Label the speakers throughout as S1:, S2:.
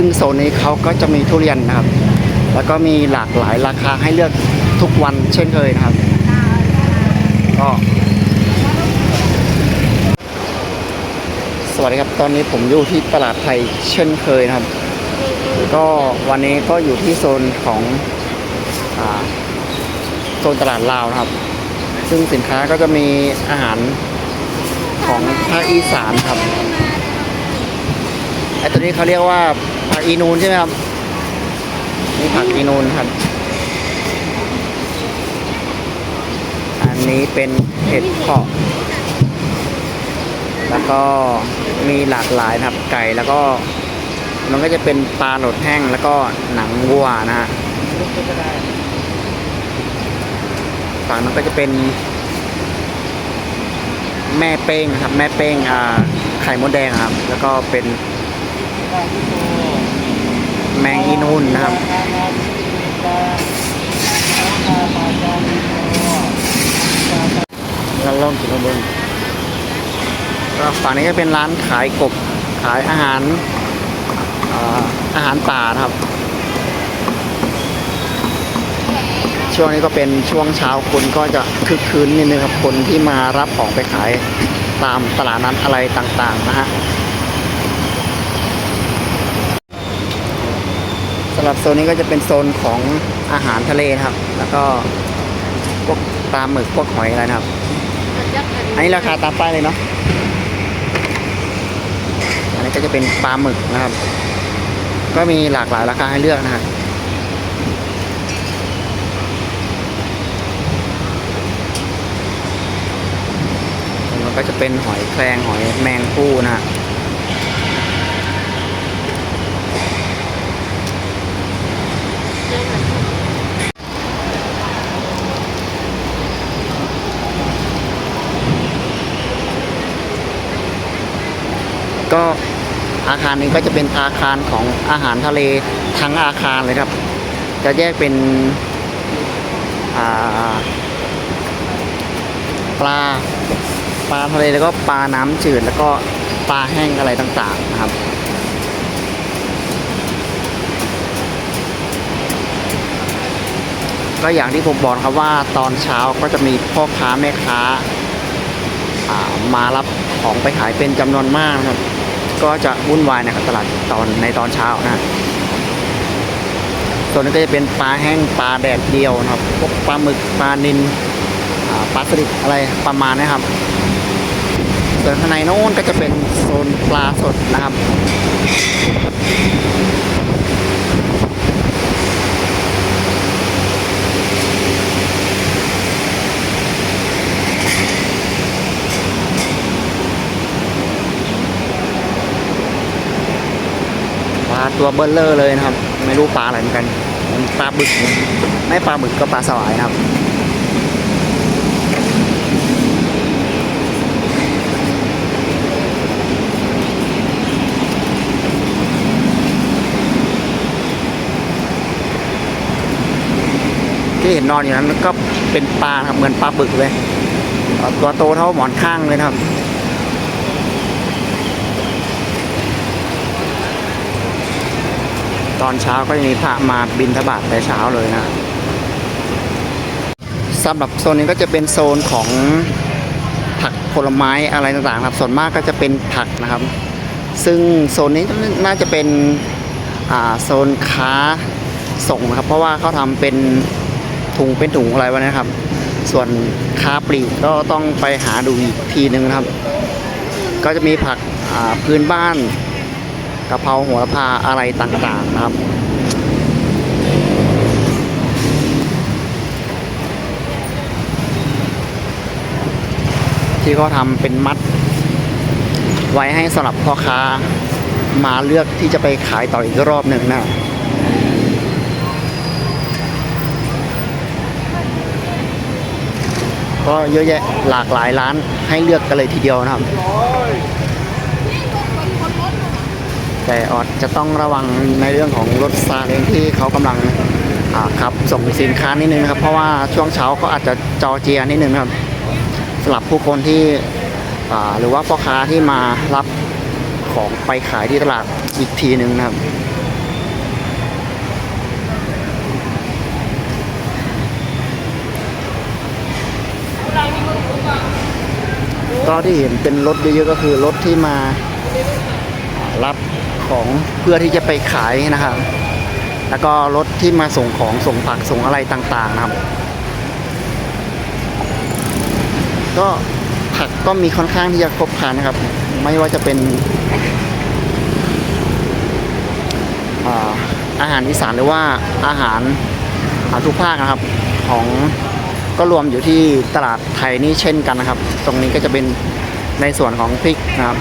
S1: ซึ่งโซนนี้เขาก็จะมีทุเรียนนะครับ แล้วก็มีหลากหลายราคาให้เลือกทุกวันเช่นเคยนะครับ ก็สวัสดีครับ ตอนนี้ผมอยู่ที่ตลาดไทยเช่นเคยนะครับ ก็วันนี้ก็อยู่ที่โซนของอโซนตลาดลาวนะครับ ซึ่งสินค้าก็จะมีอาหารของภาคอีสานครับ ไอตัวนี้เขาเรียกว่าผักอีนูนใช่ไหมครับนี่ผักอีนูนครับ อันนี้เป็นเห็ดเพาะ แล้วก็มีหลากหลายนะครับไก่แล้วก็มันก็จะเป็นปลาหลดแห้งแล้วก็หนังวัวนะฮะฝั่งนั้นก็จะเป็น แม่เป้งครับ แม่เป้งอ่าไข่มดแดงครับ แล้วก็เป็น แมงอีนูนนะครับ เราลองกินมาบิ้งก็ฝั่งนี้ก็เป็นร้านขายกบขายอาหารอาหารป่านะครับ ช่วงนี้ก็เป็นช่วงเช้าคนก็จะคึกคืนนิดนึงครับคนที่มารับของไปขายตามตลาดนัดอะไรต่างๆนะฮะ สำหรับโซนนี้ก็จะเป็นโซนของอาหารทะเลนะครับ แล้วก็พวกปลาหมึกพวกหอยอะไรนะครับ อันนี้ราคาตามป้ายเลยเนาะ อันนี้ก็จะเป็นปลาหมึกนะครับ ก็มีหลากหลายราคาให้เลือกนะฮะมันก็จะเป็นหอยแครงหอยแมงผู้นะฮะ ก็อา คารนี้ก็จะเป็นอาคารของอาหารทะเลทั้งอาคารเลยครับ จะแยกเป็นปลาปลาทะเลแล้วก็ปลาน้ำจืดแล้วก็ปลาแห้งอะไรต่างๆนะครับ ก็อย่างที่ผมบอกครับว่าตอนเช้าก็จะมีพ่อค้าแม่ค้าามารับของไปขายเป็นจำนวนมากนะครับ ก็จะวุ่นวายนะครับตลาดตอนในตอนเช้านะส่วนนี้ก็จะเป็นปลาแห้งปลาแดดเดียวนะครับพวกปลาหมึกปลานิลปลาสลิดอะไรประมาณนี้ครับ ส่วนข้างในโน้นก็จะเป็นโซนปลาสดนะครับ ตัวเบลเลอร์เลยนะครับ ไม่รู้ปลาอะไรเหมือนกันปลาบึก ไม่ปลาบึกก็ปลาสวายครับที่เห็นนอนอยู่นั้นก็เป็นปลาครับเหมือนปลาบึกเลยตัวโตเท่าหมอนข้างเลยครับ ตอนเช้าก็จะมีพระมาบินทบาทแต่เช้าเลยนะสำหรับโซนนี้ก็จะเป็นโซนของผักผลไม้อะไรต่างๆครับส่วนมากก็จะเป็นผักนะครับ ซึ่งโซนนี้น่าจะเป็นโซนค้าส่งนะครับ เพราะว่าเขาทำเป็นถุงเป็นถุงอะไรวะนะครับ ส่วนค้าปลีกก็ต้องไปหาดูอีกทีหนึ่งนะครับ ก็จะมีผักพื้นบ้าน กะเพราหัวละพาอะไรต่างๆนะครับ ที่เขาทำเป็นมัด ไว้ให้สำหรับพ่อค้ามาเลือกที่จะไปขายต่ออีกรอบหนึ่งนะก็เยอะแยะหลากหลายร้านให้เลือกกันเลยทีเดียวนะครับ แต่ออดจะต้องระวังในเรื่องของรถซาเล้งที่เขากำลังขับส่งสินค้านิดนึงครับ เพราะว่าช่วงเช้าเขาอาจจะจอเจียนิดนึงครับสำหรับผู้คนที่หรือว่าพ่อค้าที่มารับของไปขายที่ตลาดอีกทีนึงนะครับก็ที่เห็นเป็นรถเยอะๆก็คือรถที่มา รับของเพื่อที่จะไปขายนะครับ แล้วก็รถที่มาส่งของส่งผักส่งอะไรต่างๆนะครับ ก็ผักก็มีค่อนข้างที่จะครบครันนะครับ ไม่ว่าจะเป็นอาหารอีสานหรือว่าอาหารอาทุกภาคนะครับของก็รวมอยู่ที่ตลาดไทยนี่เช่นกันนะครับ ตรงนี้ก็จะเป็นในส่วนของพริกนะครับ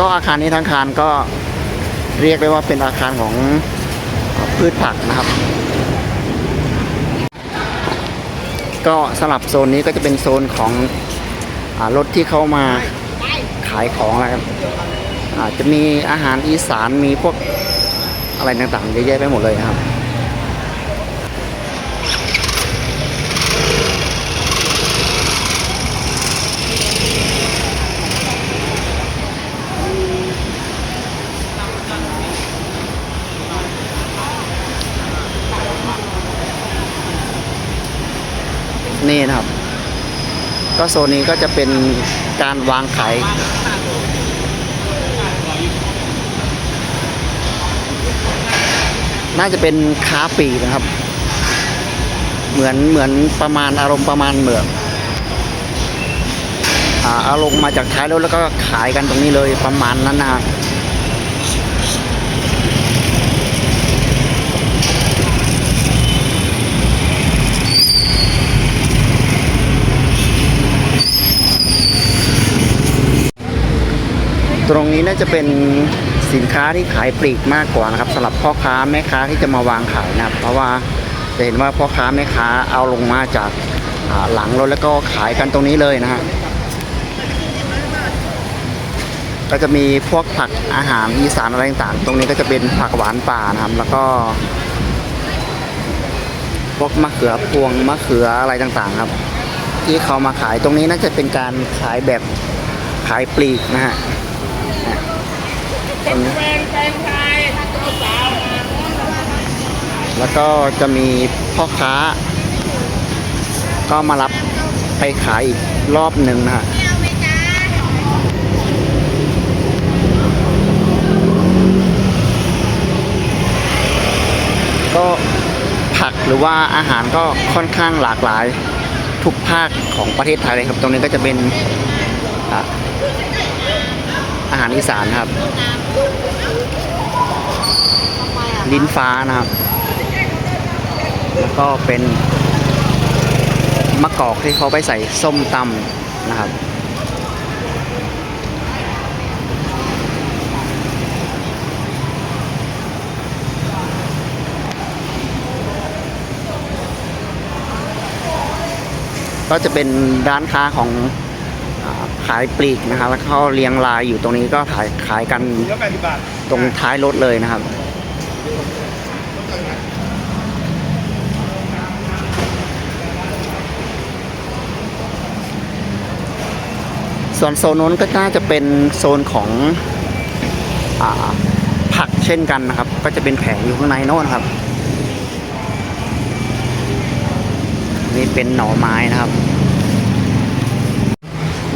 S1: ก็อาคารนี้ทั้งอาคารก็เรียกได้ว่าเป็นอาคารของพืชผักนะครับ ก็สลับโซนนี้ก็จะเป็นโซนของอรถที่เข้ามาขายของนะครับอาจจะมีอาหารอีสานมีพวกอะไรต่างๆเยอะแยะไปหมดเลยครับ นี่นะครับ ก็โซนนี้ก็จะเป็นการวางขายน่าจะเป็นค้าปีนะครับ เหมือนเหมือนประมาณอารมณ์ประมาณเหมือนอาเอาลงมาจากท้ายรถแล้วก็ขายกันตรงนี้เลยประมาณนั้นนะครับ ตรงนี้น่าจะเป็นสินค้าที่ขายปลีกมากกว่านะครับสำหรับพ่อค้าแม่ค้าที่จะมาวางขายนะครับ เพราะว่าจะเห็นว่าพ่อค้าแม่ค้าเอาลงมาจากหลังรถแล้วก็ขายกันตรงนี้เลยนะฮะก็จะมีพวกผักอาหารอีสานอะไรต่างๆ ตรงนี้ก็จะเป็นผักหวานป่านะครับ แล้วก็พวกมะเขือพวงมะเขืออะไรต่างๆ ครับ ที่เขามาขายตรงนี้น่าจะเป็นการขายแบบขายปลีกนะฮะ ตรงนี้แล้วก็จะมีพ่อค้า ก็มารับไปขายอีกรอบหนึ่งนะฮะก็ผักหรือว่าอาหารก็ค่อนข้างหลากหลายทุกภาคของประเทศไทยเลยครับ ตรงนี้ก็จะเป็น อาหารอีสานครับ ลิ้นฟ้านะครับ แล้วก็เป็นมะกอกที่เขาไปใส่ส้มตำนะครับก็จะเป็นร้านค้าของ ขายปลีกนะครับแล้วเขาเรียงรายอยู่ตรงนี้ก็ขายขายกันตรงท้ายรถเลยนะครับส่วนโซนนู้นก็น่าจะเป็นโซนของอผักเช่นกันนะครับ ก็จะเป็นแผงอยู่ข้างในโน้นครับ นี่เป็นหน่อไม้นะครับ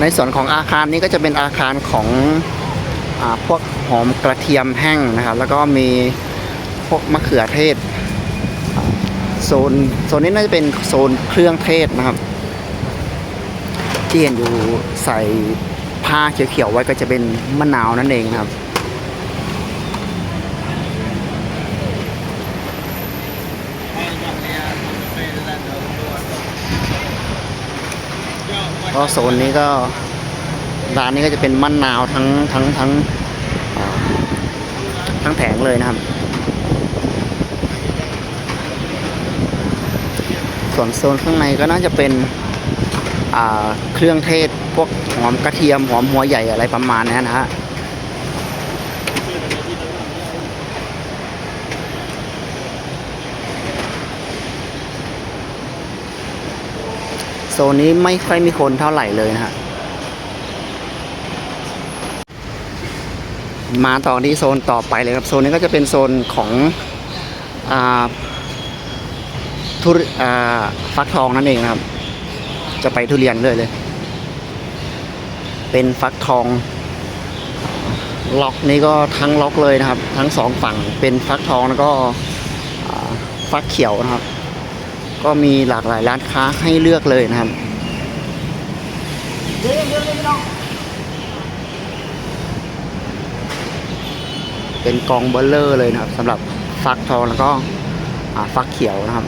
S1: ในส่วนของอาคารนี้ก็จะเป็นอาคารของอพวกหอมกระเทียมแห้งนะครับแล้วก็มีพวกมะเขือเทศโซนโซนนี้น่าจะเป็นโซนเครื่องเทศนะครับ ที่เห็นอยู่ใส่ผ้าเขียวๆไว้ก็จะเป็นมะนาวนั่นเองครับะครับก็โซนนี้ก็ร้านนี้ก็จะเป็นมะนาวทั้งทั้งทั้งทั้งแผงเลยนะครับ ส่วนโซนข้างในก็น่าจะเป็นเครื่องเทศพวกหอมกระเทียมหอมหัวใหญ่อะไรประมาณนี้นะฮะ โซนนี้ไม่ค่อยมีคนเท่าไหร่เลยนะฮะมาต่อที่โซนต่อไปเลยครับโซนนี้ก็จะเป็นโซนของอ่าทุเรอ่าฟักทองนั่นเองนะครับ จะไปทุเรียนเลยเลย เป็นฟักทอง ล็อกนี้ก็ทั้งล็อกเลยนะครับ ทั้งสองฝั่งเป็นฟักทองแล้วก็ฟักเขียวนะครับ ก็มีหลากหลายร้านค้าให้เลือกเลยนะครับเป็นกองเบลเลอร์เลยนะครับสำหรับฟักทองแล้วก็ฟักเขียวนะครับ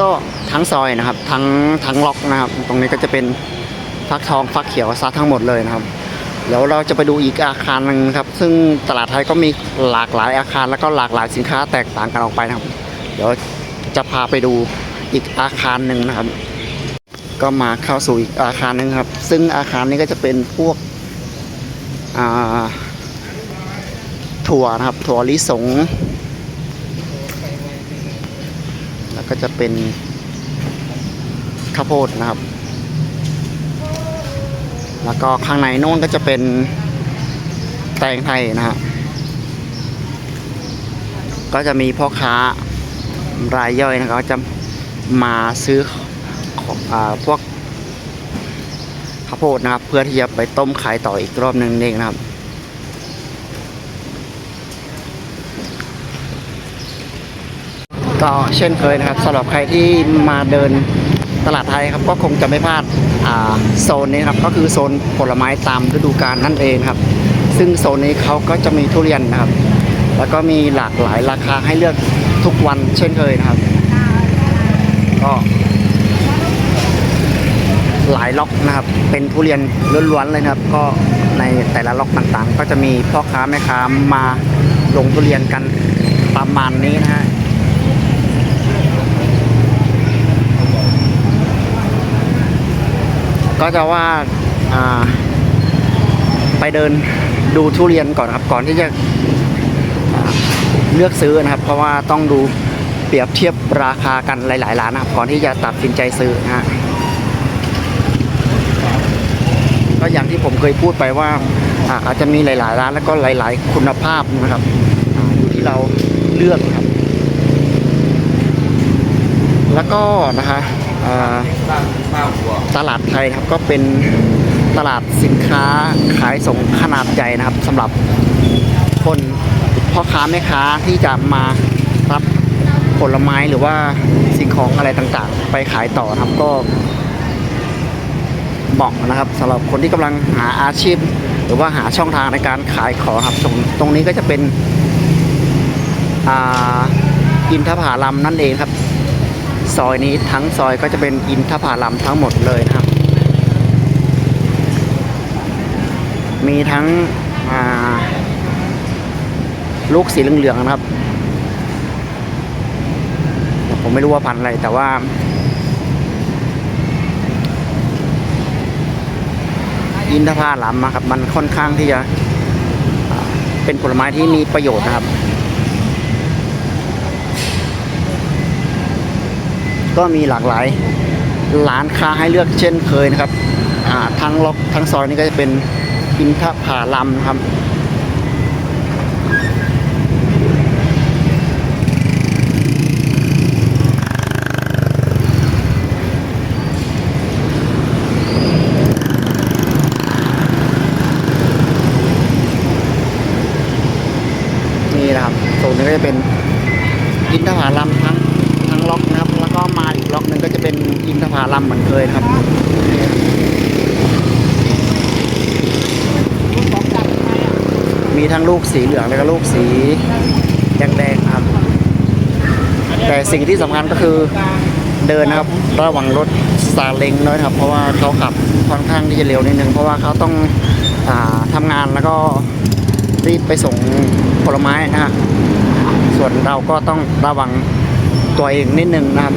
S1: ก็ทั้งซอยนะครับ ทั้งทั้งล็อกนะครับ ตรงนี้ก็จะเป็นฟักทองฟักเขียวซะทั้งหมดเลยนะครับเดี๋ยวเราจะไปดูอีกอาคารหนึ่งครับ ซึ่งตลาดไทยก็มีหลากหลายอาคารแล้วก็หลากหลายสินค้าแตกต่างกันออกไปนะครับ เดี๋ยวจะพาไปดูอีกอาคารหนึ่งนะครับ ก็มาเข้าสู่อีกอาคารหนึ่งครับ ซึ่งอาคารนี้ก็จะเป็นพวกถั่วนะครับ ถั่วลิสง แล้ว ก็จะเป็นข้าวโพดนะครับ แล้วก็ข้างในโน้นก็จะเป็นแตงไทยนะฮะก็จะมีพ่อค้ารายย่อยนะครับจะมาซื้อของอพวกข้าวโพดนะครับ เพื่อที่จะไปต้มขายต่ออีกรอบหนึ่งเองนะครับ ก็เช่นเคยนะครับสำหรับใครที่มาเดินตลาดไทยครับก็คงจะไม่พลาดาโซนนี้ครับก็คือโซนผลไม้ตามฤดูกาลนั่นเองครับ ซึ่งโซนนี้เขาก็จะมีทุเรียนนะครับ แล้วก็มีหลากหลายราคาให้เลือกทุกวันเช่นเคยนะครับ ก็หลายล็อกนะครับ เป็นทุเรียนล้วนๆเลยนะครับ ก็ในแต่ละล็อกต่างๆ ก็จะมีพ่อค้าแม่ค้ามาลงทุเรียนกันประมาณนี้นะฮะ ก็จะว่าาไปเดินดูทุเรียนก่อนครับ ก่อนที่จะเลือกซื้อนะครับ เพราะว่าต้องดูเปรียบเทียบราคากันหลายๆร้านนะครับ ก่อนที่จะตัดสินใจซื้อนะฮะก็อย่างที่ผมเคยพูดไปว่าอาจจะมีหลาย ๆ ร้านแล้วก็หลาย ๆ คุณภาพนะครับอยู่ที่เราเลือกครับ แล้วก็นะคะ ตลาดไทยครับก็เป็นตลาดสินค้าขายส่งขนาดใหญ่นะครับสำหรับคนพ่อค้าแม่ค้าที่จะมารับผลไม้หรือว่าสิ่งของอะไรต่างๆ ไปขายต่อครับก็เหมาะนะครับสำหรับคนที่กำลังหาอาชีพ หรือว่าหาช่องทางในการขายของครับตรงตรงนี้ก็จะเป็นอ่าอินทผาลัมนั่นเองครับ ซอยนี้ทั้งซอยก็จะเป็นอินทผาลัมทั้งหมดเลยนะครับ มีทั้งลูกสีเหลืองๆนะครับ ผมไม่รู้ว่าพันธุ์อะไรแต่ว่า อินทผลัมนะครับ มันค่อนข้างที่จะเป็นผลไม้ที่มีประโยชน์นะครับ ก็มีหลากหลายร้านค้าให้เลือกเช่นเคยนะครับอ่าทั้งล็อกทั้งซอยนี้ก็จะเป็นอินทผาลัมครับ นี่นะครับโซนนี้ก็จะเป็นอินทผลัมทั้งทั้งล็อกนะครับ แล้วก็มาอีกล็อกหนึ่งก็จะเป็น อินทผลัมเหมือนเคยครับมีทั้งลูกสีเหลืองแล้วก็ลูกสีแดงๆครับ แต่สิ่งที่สำคัญก็คือเดินนะครับระวังรถซาเล้งด้วยนะครับ เพราะว่าเขาขับค่อนข้างที่จะเร็วนิดนึงเพราะว่าเขาต้องอทำงานแล้วก็รีบไปส่งผลไม้นะฮะส่วนเราก็ต้องระวังตัวเองนิดนึงนะครับ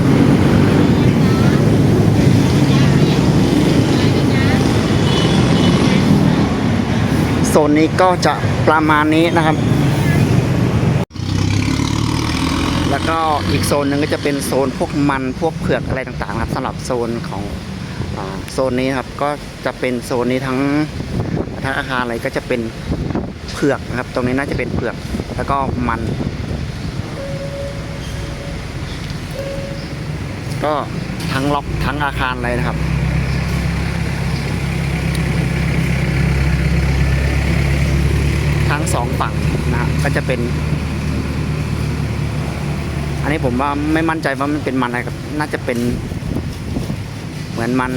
S1: โซนนี้ก็จะประมาณนี้นะครับ แล้วก็อีกโซนหนึ่งก็จะเป็นโซนพวกมันพวกเผือกอะไรต่างๆ ครับสำหรับโซนของอโซนนี้ครับก็จะเป็นโซนนี้ทั้งทั้งอาคารอะไรก็จะเป็นเผือกนะครับ ตรงนี้น่าจะเป็นเผือกแล้วก็มัน ก็ทั้งล็อกทั้งอาคารเลยนะครับ ทั้ง สองฝั่งนะก็จะเป็น อันนี้ผมว่าไม่มั่นใจว่ามันเป็นมันอะไรครับ น่าจะเป็น เหมือนมัน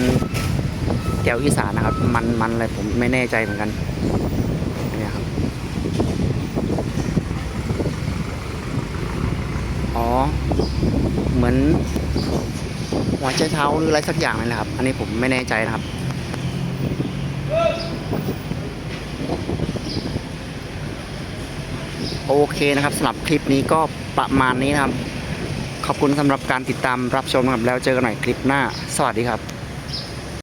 S1: แก้วอีสานนะครับ มันมันอะไรผมไม่แน่ใจเหมือนกันนี่ครับอ๋อ เหมือนหัวใจเท้าหรืออะไรสักอย่างนี่แหละครับ อันนี้ผมไม่แน่ใจนะครับ โอเคนะครับสำหรับคลิปนี้ก็ประมาณนี้นะครับ ขอบคุณสำหรับการติดตามรับชมนะครับแล้วเจอกันใหม่คลิปหน้า สวัสดีครับ